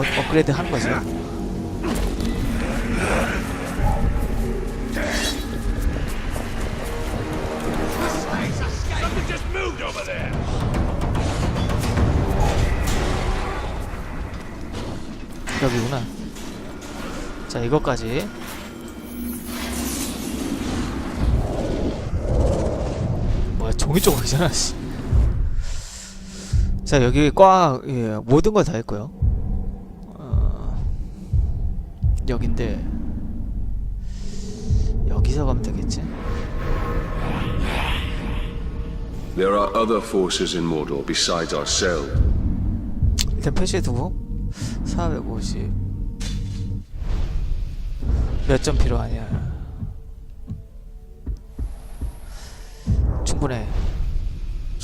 어, 업그레이드 하는 거죠. 여기구나. 자, 이것까지. 뭐야, 종이 조각이잖아, 씨. 자, 여기 꽉, 예, 모든 걸 다 했고요. 어, 여긴데, 여기서 가면 되겠지? There are other forces in Mordor besides ourselves. 일단 표시해 두고 450 몇 점 필요하냐 충분해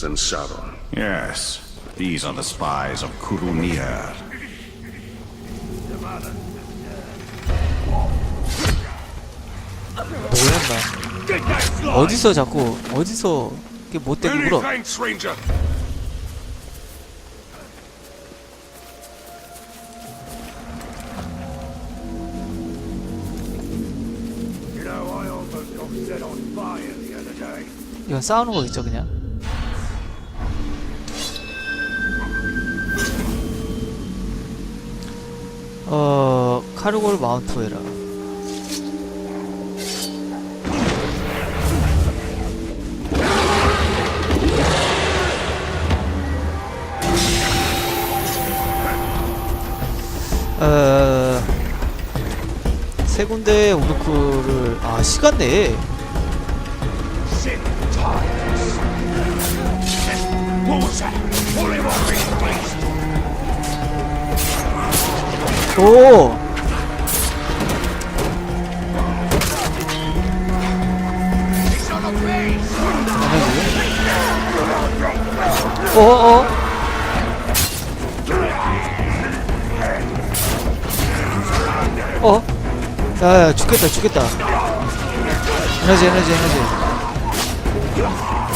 And Sauron. Yes, these are the spies of Kurunir. 뭐였나 어디서 자꾸 어디서 이게 못되게 물어. 이건 싸우는 거 있죠 그냥 어 카르골 마운트웨라 어, 세 군데 오르크를 아 시간 내에 Sick times. What 어? 야, 야, 죽겠다, 죽겠다. 에너지, 에너지, 에너지. 야,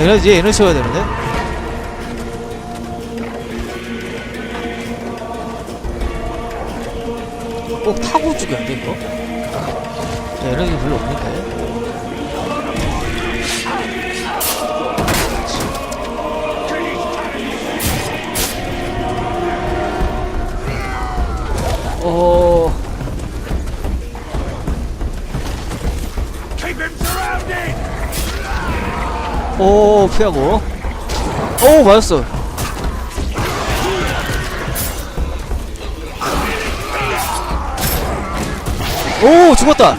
에너지, 에너지 채워야 되는데? 꼭 타고 죽여야 돼, 이거? 야, 에너지 별로 없는데? 어... 오 피하고 오 맞았어 오 죽었다.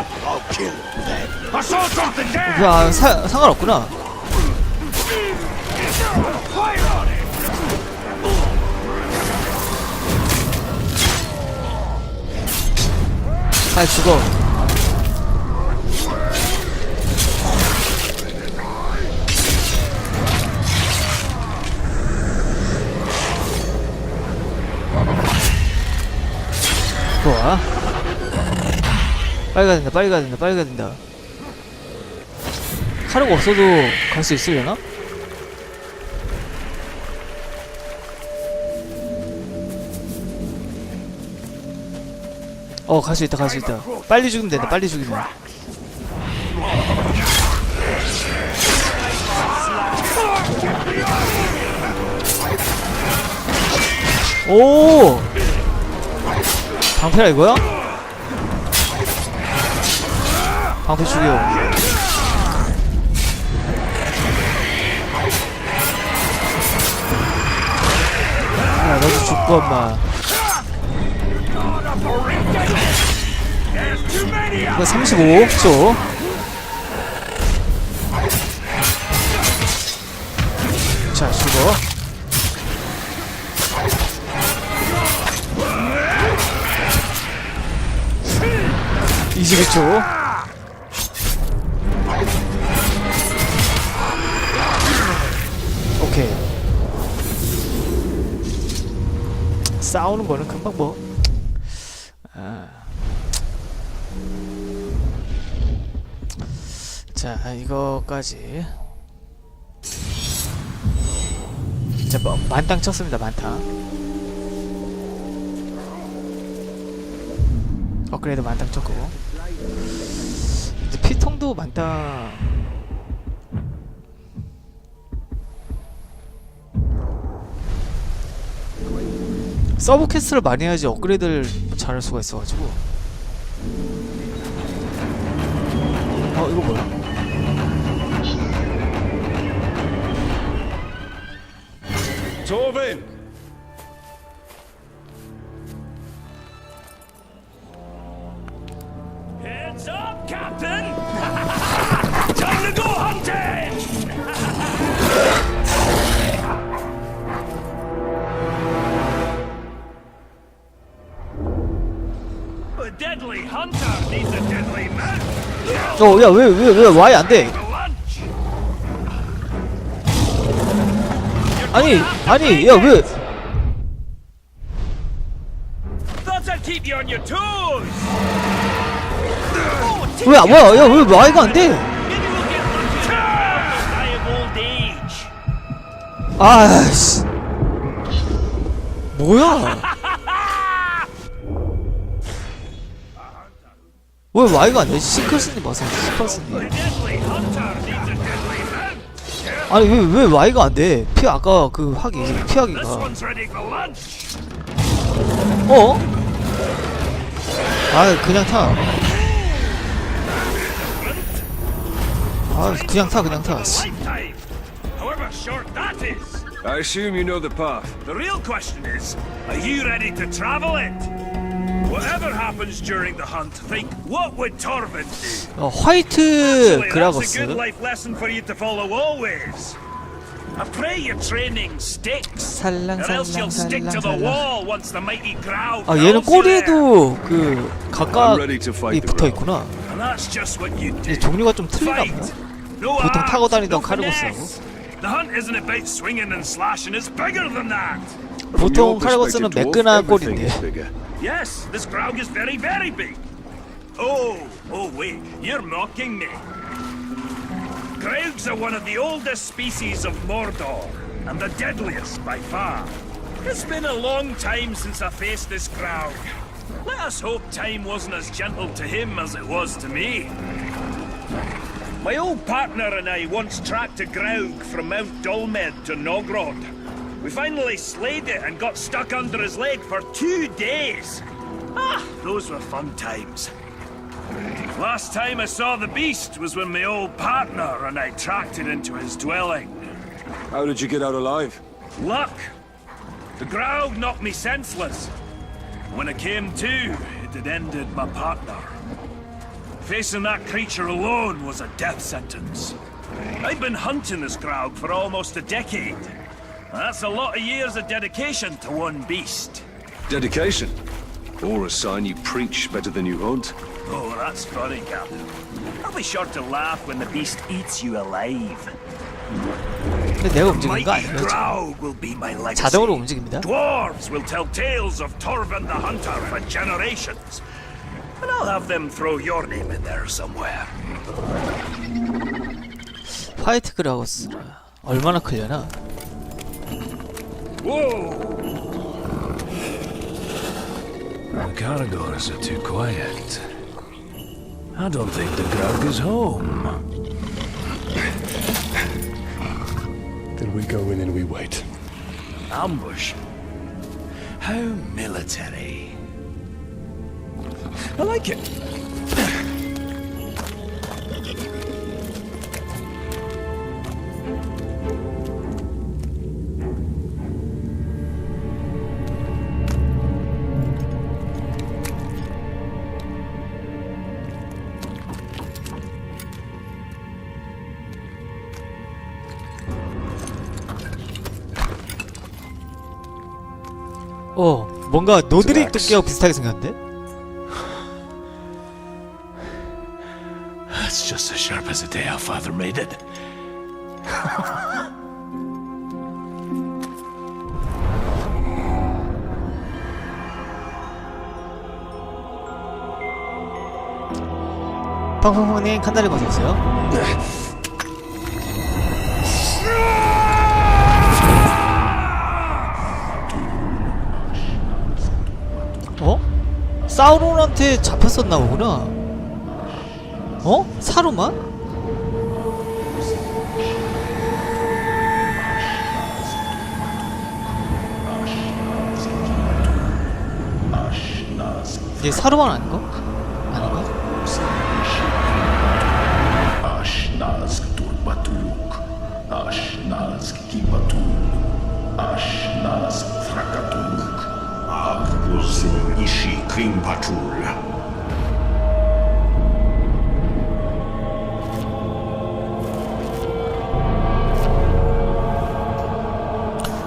야 사, 상관없구나 잘 죽어 좋아. 빨리 가야 된다 빨리 가야 된다 빨리 가야 된다. 카르가 없어도 갈 수 있으려나? 어 갈 수 있다 갈 수 있다. 빨리 죽이면 된다 빨리 죽이면. 오! 방패라 이거야? 방패 죽여. 야 너도 죽고 엄마 이거 35초 자 죽어 (22초) 오케이. 싸우는 거는 금방 뭐 자 이거까지. 진짜 뭐, 만땅 쳤습니다 만땅. 업그레이드 만땅 쳤고. 이제 피통도 만땅. 서브 퀘스트를 많이 해야지 업그레이드를 잘할 수가 있어가지고 Heads up, Captain! Time to go hunting! A deadly hunter needs a deadly man. 어, 야, 왜, 왜, 왜, 와이 안 돼? For lunch. 아니, 아니, 야, 왜, Thought I'd keep you on your toes. Oh, 왜, 뭐야, 야, 왜 와이가 안 돼? Maybe we'll get lucky and die of old age. 아씨. 뭐야? 왜 와이가 안 돼? 시클스님 봐서, 시클스님. A deadly hunter needs a deadly man. 아니, 왜, 왜 와이가 안 돼? 피, 아까 그 하기, 피하기가. 어? 아, 그냥 타. 아, 그냥 타, 그냥 타. 씨. However short that is. I assume you know the path. The real question is, are you ready to travel it? Whatever happens during the hunt, think, what would Torvin do? 어, 화이트 Actually, that's a 그라거스. good life lesson for you to follow always. I pray your training sticks. 살랑, or else you'll 살랑, stick to the 살랑. wall once the mighty growl 아, 얘는 calls you there. 꼬리에도 그 I'm ready to 각각이 fight the 붙어. 있구나. And that's just what you do. 이게 종류가 좀 틀리나 Fight. 보네. No 보통 arms, 타고 다니던 no 카르고스하고. finesse. The hunt isn't about swinging and slashing, it's bigger than that. From 보통 your 카르고스는 perspective, 매끈한 dwarf, everything is 꼴인데. bigger. Yes, this Graug is very, very big. Oh, oh wait, you're mocking me. Graugs are one of the oldest species of Mordor, and the deadliest by far. It's been a long time since I faced this Graug. Let us hope time wasn't as gentle to him as it was to me. My old partner and I once tracked a Graug from Mount Dolmed to Nogrod. We finally slayed it and got stuck under his leg for two days. Ah, those were fun times. Last time I saw the beast was when my old partner and I tracked it into his dwelling. How did you get out alive? Luck! The Graug knocked me senseless. When I came to, it had ended my partner. Facing that creature alone was a death sentence. I've been hunting this Graug for almost a decade. That's a lot of years of dedication to one beast. Dedication. Or a sign you preach better than you hunt. Oh, that's funny, Captain. I'll be sure to laugh when the beast eats you alive. 근데 내가 움직이는 거 Mighty 아니에요? 지금? Graug will be my legacy. 자동으로 움직입니다. Dwarves will tell tales of Torvin the Hunter for generations. And I'll have them throw your name in there somewhere. 화이트 그라거스 얼마나 클려나? Whoa! The Caragors are too quiet. I don't think the Graug is home. Then we go in and we wait. Ambush? How military. I like it. 어, 뭔가 Relax. 토끼하고 비슷하게 생겼는데? just as sharp as the day our father made it. 펑펑펑의 칸다를 거셨어요? 어? 사우론한테 잡혔었나 보구나. 어? 사루만? 이게 사루만 아닌가? 아닌가? Ashnaz Turbatuk,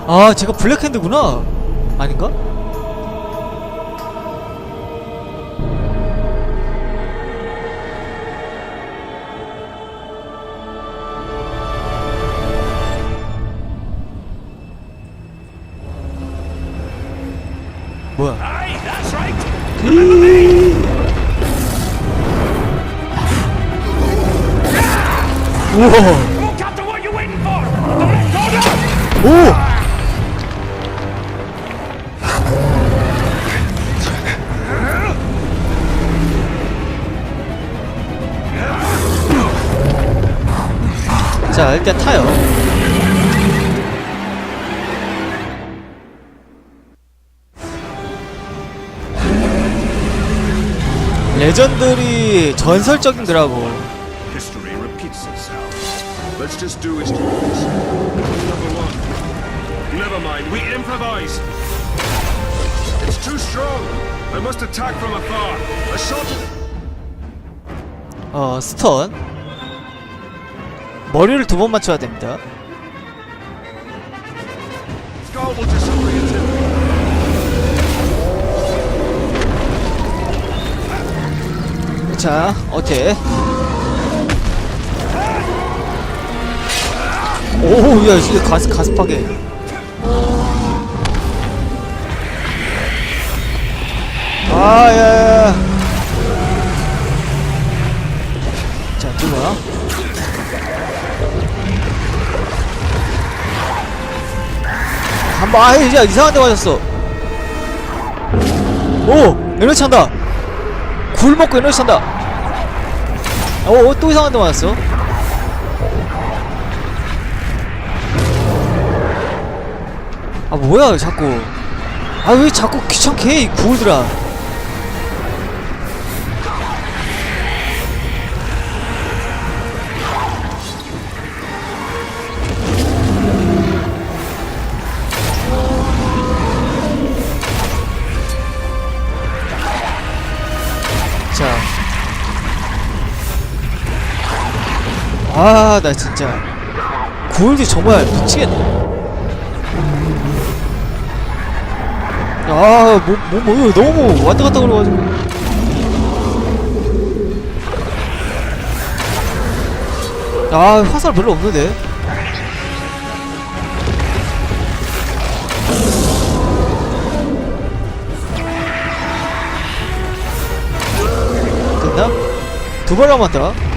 아, 제가 블랙핸드구나. 아닌가? 뭐야? 우와! Go, 자, 일단 타요. 레전들이 전설적인 거라고. Shot. 어, 스턴. 머리를 두 번 맞춰야 됩니다. 자, 어때? 오, 야, 이게 가스, 가스 파괴. 아, 야, 야, 야. 자, 누가? 아, 이제 이상한 데 맞았어. 오! 에너지 찬다! 굴 먹고 에너지 찬다! 어, 어, 또 이상한 데 맞았어. 아, 뭐야, 자꾸. 아, 왜 자꾸 귀찮게 해, 이 구울들아. 아, 나 진짜. 구울디 정말 미치겠네. 아, 뭐, 뭐, 뭐, 너무 왔다 갔다 그래가지고. 아, 화살 별로 없는데? 됐나? 두발 남았다.